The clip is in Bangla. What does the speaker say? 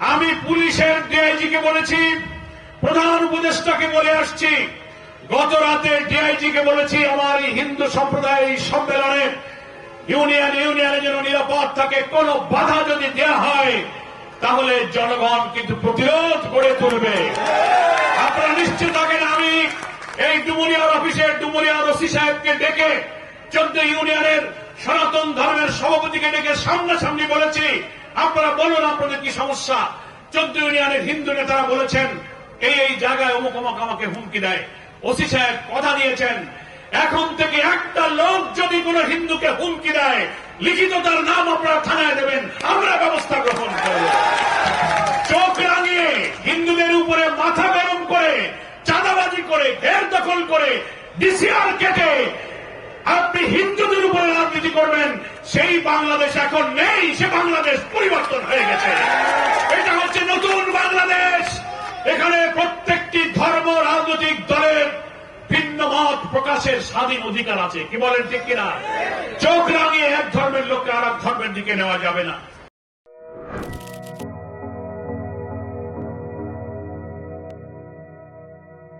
আমি পুলিশের ডিআইজি কে বলেছি, প্রধান উপদেষ্টাকে বলে আসছি। গত রাতে ডিআইজি কে বলেছি, আমার হিন্দু সম্প্রদায় সম্মেলনে ইউনিয়ন ইউনিয়নে যেন নিরাপদ থাকে, কোন বাধা যদি দেওয়া হয়, তাহলে জনগণ কিন্তু প্রতিরোধ গড়ে তুলবে। আপনারা নিশ্চিত থাকেন আমি এই ডুমুরিয়ার অফিসের ডুমুরিয়ার ওসি সাহেবকে ডেকে চোদ্দ ইউনিয়নের সনাতন ধর্মের সভাপতিকে ডেকে সামনাসামনি বলেছি। আপনারা বলুন আপনাদের কি সমস্যা? চোদ্দ ইউনিয়নের হিন্দু নেতারা বলেছেন, এই এই জায়গায় অমুক অমুক আমাকে হুমকি দেয়। ওসি সাহেব কথা দিয়েছেন, এখন থেকে একটা লোক যদি কোন হিন্দুকে হুমকি দেয়, লিখিত তার নাম আপনারা থানায় দেবেন। আমরা ব্যবস্থা গ্রহণ করব। চোখ রাঙিয়ে হিন্দুদের উপরে মাথা গরম করে, চাঁদাবাজি করে ঘের দখল করে, ডিসিআর কেটে আপনি হিন্দুদের উপরে রাজনীতি করবেন, সেই বাংলাদেশ এখন নেই, সে বাংলাদেশ পরিবর্তন হয়ে গেছে। এটা হচ্ছে নতুন বাংলাদেশ। এখানে প্রত্যেকটি ধর্ম, রাজনৈতিক দলের ভিন্ন মত প্রকাশের স্বাধীন অধিকার আছে। কি বলেন ঠিক কিনা? চোখ রাঙিয়ে এক ধর্মের লোককে আর এক ধর্মের দিকে নেওয়া যাবে না।